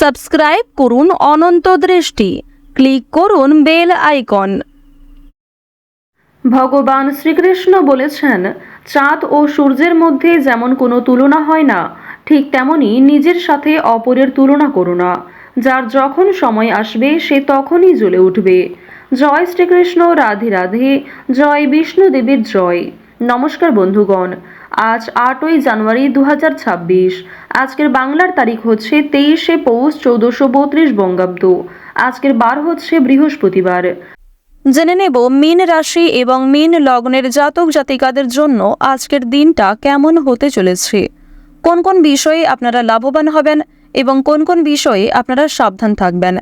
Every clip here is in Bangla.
সাবস্ক্রাইব করুন অনন্ত দৃষ্টি। ক্লিক করুন বেল আইকন। ভগবান শ্রীকৃষ্ণ বলেছেন, চাঁদ ও সূর্যের মধ্যে যেমন কোনো তুলনা হয় না, ঠিক তেমনি নিজের সাথে অপরের তুলনা করো না। যার যখন সময় আসবে, সে তখনই জ্বলে উঠবে। জয় শ্রীকৃষ্ণ, রাধে রাধে, জয় বিষ্ণু দেবীর জয়। নমস্কার বন্ধুগণ, আজ আটই জানুয়ারি দু হাজার ছাব্বিশ। আজকের বাংলার তারিখ হচ্ছে তেইশে পৌষ চৌদ্দশো বত্রিশ বঙ্গাব্দ। আজকের বার হচ্ছে বৃহস্পতিবার। জেনে নেব মীন রাশি এবং মীন লগ্নের জাতক জাতিকাদের জন্য আজকের দিনটা কেমন হতে চলেছে। কোন কোন বিষয়ে আপনারা লাভবান হবেন এবং কোন কোন বিষয়ে আপনারা সাবধান থাকবেন।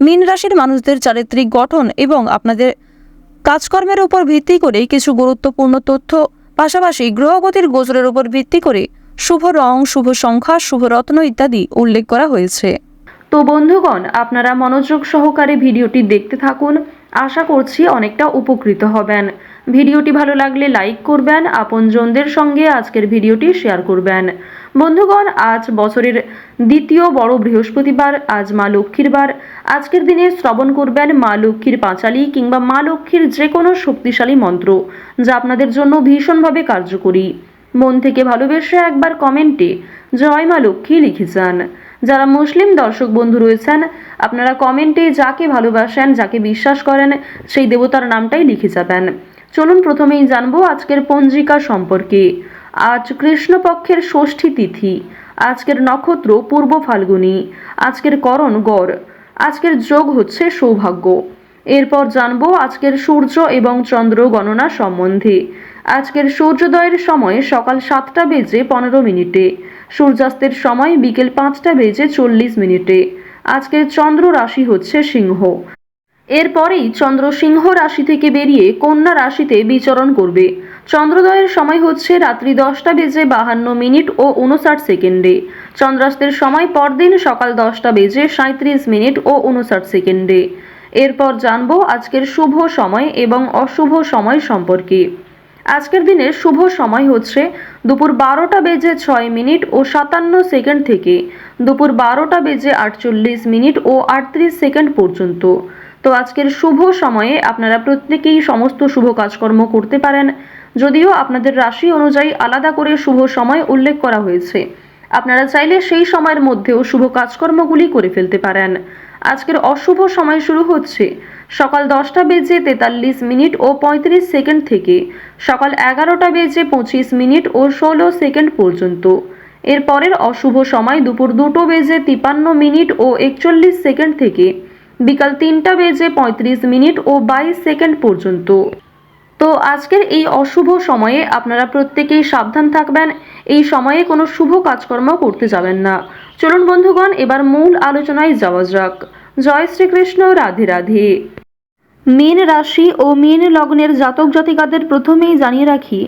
মীন রাশির মানুষদের চারিত্রিক গঠন এবং আপনাদের কাজকর্মের উপর ভিত্তি করে কিছু গুরুত্বপূর্ণ তথ্য, পাশাপাশি গ্রহগতির গোচরের উপর ভিত্তি করে শুভ রং, শুভ সংখ্যা, শুভ রত্ন ইত্যাদি উল্লেখ করা হয়েছে। তো বন্ধুগণ, আপনারা মনোযোগ সহকারে ভিডিওটি দেখতে থাকুন। আশা করছি অনেকটা উপকৃত হবেন। ভিডিওটি ভালো লাগলে লাইক করবেন, আপনজনদের সঙ্গে আজকের ভিডিওটি শেয়ার করবেন। বন্ধুগণ, আজ বছরের দ্বিতীয় বড় বৃহস্পতিবার, আজ মা লক্ষ্মীর বার। আজকের দিনে শ্রবণ করবেন মা লক্ষ্মীর পাঁচালী কিংবা মা লক্ষ্মীর যে কোনো শক্তিশালী মন্ত্র, যা আপনাদের জন্য ভীষণভাবে কার্যকরী। মন থেকে ভালোবেসে একবার কমেন্টে জয় মা লক্ষ্মী লিখে যান যারা মুসলিম দর্শক বন্ধু রয়েছেন, আপনারা কমেন্টে যাকে ভালোবাসেন, যাকে বিশ্বাস করেন, সেই দেবতার নামটাই লিখে যাবেন। চলুন প্রথমেই জানব আজকের পঞ্জিকা সম্পর্কে। আজ কৃষ্ণপক্ষের ষষ্ঠী তিথি, আজকের নক্ষত্র পূর্ব ফাল্গুনী, আজকের করণ গড়, আজকের যোগ হচ্ছে সৌভাগ্য। এরপর জানব আজকের সূর্য এবং চন্দ্র গণনা সম্বন্ধে। আজকের সূর্যোদয়ের সময় সকাল সাতটা বেজে পনেরো মিনিটে, সূর্যাস্তের সময় বিকেল পাঁচটা বেজে চল্লিশ মিনিটে। আজকের চন্দ্র রাশি হচ্ছে সিংহ। এরপরেই চন্দ্র সিংহ রাশি থেকে বেরিয়ে কন্যা রাশিতে বিচরণ করবে। চন্দ্রোদয়ের সময় হচ্ছে রাত্রি দশটা বেজে বাহান্ন মিনিট ও উনষাট সেকেন্ডে। চন্দ্রাস্তের সময় পরদিন সকাল দশটা বেজে সাঁত্রিশ মিনিট ও উনষাট সেকেন্ডে। এরপর জানব আজকের শুভ সময় এবং অশুভ সময় সম্পর্কে। আজকের দিনের শুভ সময় হচ্ছে দুপুর বারোটা বেজে ছয় মিনিট ও সাতান্ন সেকেন্ড থেকে। দুপুর বারোটা বেজে আটচল্লিশ মিনিট ও আটত্রিশ সেকেন্ড পর্যন্ত। তো আজকের শুভ সময়ে আপনারা প্রত্যেকেই সমস্ত শুভ কাজকর্ম করতে পারেন। যদিও আপনাদের রাশি অনুযায়ী আলাদা করে শুভ সময় উল্লেখ করা হয়েছে। আপনারা চাইলে সেই সময়ের মধ্যেও শুভ কাজকর্মগুলি করে ফেলতে পারেন। আজকের অশুভ সময় শুরু হচ্ছে সকাল দশটা বেজে তেতাল্লিশ মিনিট ও পঁয়ত্রিশ সেকেন্ড থেকে সকাল এগারোটা বেজে পঁচিশ মিনিট ও ষোলো সেকেন্ড পর্যন্ত। এর পরের অশুভ সময় দুপুর দুটো বেজে তিপান্ন মিনিট ও একচল্লিশ সেকেন্ড থেকে বিকাল তিনটা বেজে পঁয়ত্রিশ মিনিট ও বাইশ সেকেন্ড পর্যন্ত। তো আজকের এই অশুভ সময়ে আপনারা প্রত্যেকেই সাবধান থাকবেন, এই সময়ে কোনো শুভ কাজকর্ম করতে যাবেন না। চলুন বন্ধুগণ, এবার মূল আলোচনায় যাওয়া যাক। জয় শ্রীকৃষ্ণ, রাধে রাধে। মীন রাশি ও মীন লগ্নের জাতক জাতিকাদের প্রথমেই জানিয়ে রাখি,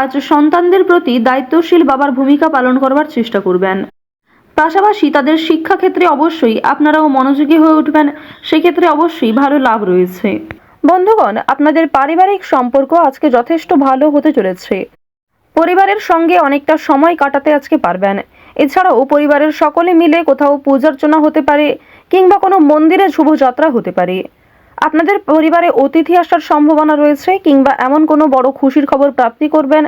আজ সন্তানদের প্রতি দায়িত্বশীল বাবার ভূমিকা পালন করবার চেষ্টা করবেন। পাশাপাশি তাদের শিক্ষাক্ষেত্রে অবশ্যই আপনারাও মনোযোগী হয়ে উঠবেন, সেক্ষেত্রে অবশ্যই ভালো লাভ রয়েছে। বন্ধুগণ, আপনাদের পারিবারিক সম্পর্ক আজকে যথেষ্ট ভালো হতে চলেছে। পরিবারের সঙ্গে অনেকটা সময় কাটাতে আজকে পারবেন। এছাড়াও পরিবারের সকলে মিলে কোথাও পূজার্চনা হতে পারে কিংবা কোনো মন্দিরে শুভযাত্রা হতে পারে। আপনাদের পরিবারে অতিথি আসার সম্ভাবনা রয়েছে কিংবা এমন কোনো বড় খুশির খবর প্রাপ্তি করবেন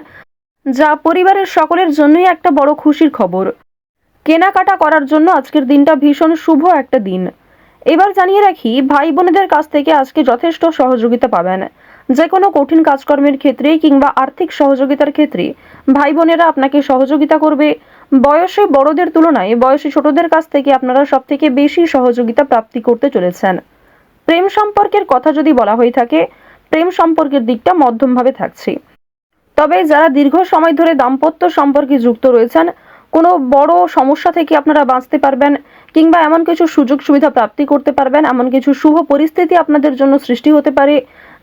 যা পরিবারের সকলের জন্যই একটা বড় খুশির খবর। কেনাকাটা করার জন্য আজকের দিনটা ভীষণ শুভ একটা দিন। এবার জানিয়ে রাখি ভাই বোনেদের কাছ থেকে আজকে যথেষ্ট সহযোগিতা পাবেন। যে কোনো কঠিন কাজকর্মের ক্ষেত্রে কিংবা আর্থিক সহযোগিতার ক্ষেত্রে ভাই বোনেরা আপনাকে সহযোগিতা করবে। বয়সে বড়দের তুলনায় বয়সে ছোটদের কাছ থেকে আপনারা সব থেকে বেশি সহযোগিতা প্রাপ্তি করতে চলেছেন। প্রেম সম্পর্কের কথা যদি বলা হয়ে থাকে, প্রেম সম্পর্কের দিকটা মধ্যমভাবে থাকছে। তবে যারা দীর্ঘ সময় ধরে দাম্পত্য সম্পর্কে যুক্ত রয়েছেন, কোনো বড় সমস্যা থেকে আপনারা বাঁচতে পারবেন কিংবা এমন কিছু সুযোগ সুবিধা প্রাপ্তি করতে পারবেন, এমন কিছু শুভ পরিস্থিতি আপনাদের জন্য সৃষ্টি হতে পারে,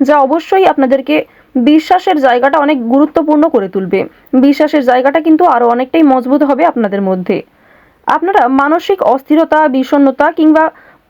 যা অবশ্যই আপনাদেরকে বিশ্বাসের জায়গাটা অনেক গুরুত্বপূর্ণ করে তুলবে। বিশ্বাসের জায়গাটা কিন্তু আরও অনেকটাই মজবুত হবে আপনাদের মধ্যে। আপনারা মানসিক অস্থিরতা, বিষণ্ণতা কিংবা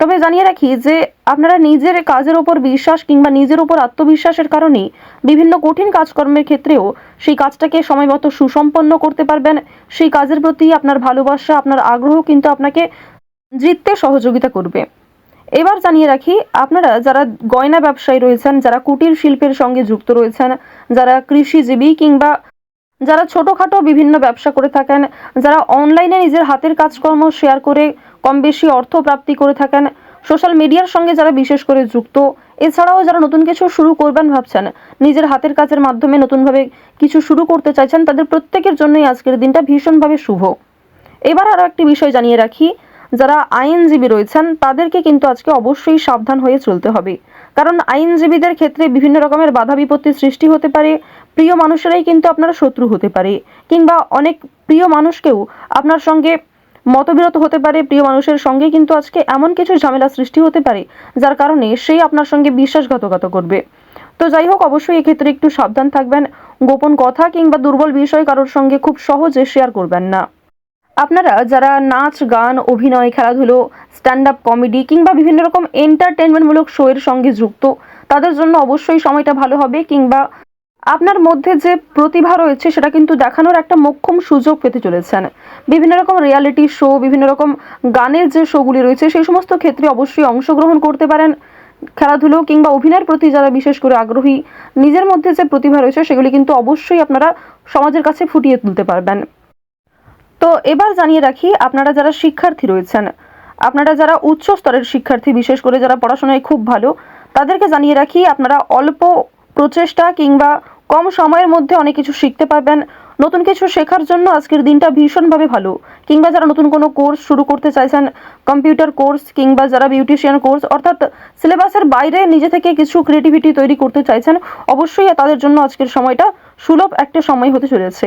তবে জানিয়ে রাখি যে আপনারা নিজের কাজের ওপর বিশ্বাস কিংবা নিজের ওপর আত্মবিশ্বাসের কারণে বিভিন্ন কঠিন কাজকর্মের ক্ষেত্রেও সেই কাজটাকে সময়মতো সুসম্পন্ন করতে পারবেন। সেই কাজের প্রতি আপনার ভালোবাসা, আপনার আগ্রহ কিন্তু আপনাকে জিততে সহযোগিতা করবে। এবার জানিয়ে রাখি, আপনারা যারা গয়না ব্যবসায়ী রয়েছেন, যারা কুটির শিল্পের সঙ্গে যুক্ত রয়েছেন, যারা কৃষিজীবী কিংবা যারা ছোটোখাটো বিভিন্ন ব্যবসা করে থাকেন, যারা অনলাইনে নিজের হাতের কাজকর্ম শেয়ার করে কম বেশি অর্থ প্রাপ্তি করে থাকেন সোশ্যাল মিডিয়ার সঙ্গে যারা বিশেষ করে যুক্ত, এছাড়াও যারা নতুন কিছু শুরু করবেন ভাবছেন, নিজের হাতের কাজের মাধ্যমে নতুনভাবে কিছু শুরু করতে চাইছেন, তাদের প্রত্যেকের জন্যই আজকের দিনটা ভীষণভাবে শুভ। এবার আরও একটি বিষয় জানিয়ে রাখি যারা আইনজীবী রয়েছেন, তাদেরকে কিন্তু আজকে অবশ্যই সাবধান হয়ে চলতে হবে। কারণ আইনজীবীদের ক্ষেত্রে বিভিন্ন রকমের বাধা বিপত্তি সৃষ্টি হতে পারে, প্রিয় মানুষেরাই কিন্তু আপনার শত্রু হতে পারে, কিংবা অনেক প্রিয় মানুষকেও আপনার সঙ্গে মতবিরত হতে পারে, প্রিয় মানুষের সঙ্গে কিন্তু আজকে এমন কিছু ঝামেলা সৃষ্টি হতে পারে, যার কারণে সেই আপনার সঙ্গে বিশ্বাসঘাতকতা করবে। তো যাই হোক, অবশ্যই এক্ষেত্রে একটু সাবধান থাকবেন, গোপন কথা কিংবা দুর্বল বিষয় কারোর সঙ্গে খুব সহজে শেয়ার করবেন না। আপনারা যারা নাচ, গান, অভিনয়, খেলাধুলো স্ট্যান্ড আপ কমেডি কিংবা বিভিন্ন রকম এন্টারটেনমেন্টমূলক শো এর সঙ্গে যুক্ত, তাদের জন্য অবশ্যই সময়টা ভালো হবে কিংবা আপনার মধ্যে যে প্রতিভা রয়েছে সেটা কিন্তু দেখানোর একটা মোক্ষম সুযোগ পেতে চলেছেন। বিভিন্ন রকম রিয়ালিটি শো বিভিন্ন রকম গানের যে শোগুলি রয়েছে, সেই সমস্ত ক্ষেত্রে অবশ্যই অংশগ্রহণ করতে পারেন। খেলাধুলো কিংবা অভিনয়ের প্রতি যারা বিশেষ করে আগ্রহী, নিজের মধ্যে যে প্রতিভা রয়েছে সেগুলি কিন্তু অবশ্যই আপনারা সমাজের কাছে ফুটিয়ে তুলতে পারবেন। তো এবার জানিয়ে রাখি, আপনারা যারা শিক্ষার্থী রয়েছেন, আপনারা যারা উচ্চ স্তরের শিক্ষার্থী, বিশেষ করে যারা পড়াশোনায় খুব ভালো, তাদেরকে জানিয়ে রাখি, আপনারা অল্প প্রচেষ্টা কিংবা কম সময়ের মধ্যে অনেক কিছু শিখতে পারবেন। নতুন কিছু শেখার জন্য আজকের দিনটা ভীষণভাবে ভালো। কিংবা যারা নতুন কোনো কোর্স শুরু করতে চাইছেন, কম্পিউটার কোর্স কিংবা যারা বিউটিশিয়ান কোর্স, অর্থাৎ সিলেবাসের বাইরে নিজে থেকে কিছু ক্রিয়েটিভিটি তৈরি করতে চাইছেন, অবশ্যই তাদের জন্য আজকের সময়টা সুলভ একটা সময় হতে চলেছে।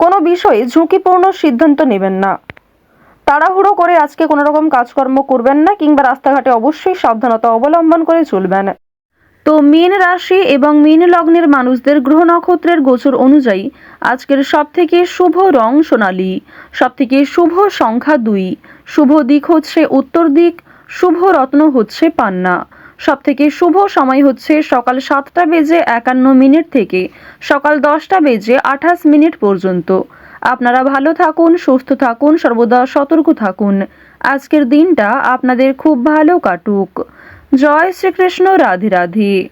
কোনো বিষয়ে ঝুঁকিপূর্ণ সিদ্ধান্ত নেবেন না। তাড়াহুড়ো করে আজকে কোনো রকম কাজকর্ম করবেন না কিংবা রাস্তাঘাটে অবশ্যই সাবধানতা অবলম্বন করে চলবেন। তো মীন রাশি এবং মীন লগ্নের মানুষদের গ্রহ নক্ষত্রের গোচর অনুযায়ী আজকের সব থেকে শুভ রং সোনালী সব থেকে শুভ সংখ্যা দুই, শুভ দিক হচ্ছে উত্তর দিক, শুভ রত্ন হচ্ছে পান্না। সব থেকে শুভ সময় হচ্ছে সকাল সাতটা বেজে একান্ন মিনিট থেকে সকাল দশটা বেজে আঠাশ মিনিট পর্যন্ত। আপনারা ভালো থাকুন, সুস্থ থাকুন, সর্বদা সতর্ক থাকুন। আজকের দিনটা আপনাদের খুব ভালো কাটুক। জয় শ্রীকৃষ্ণ, রাধে রাধে।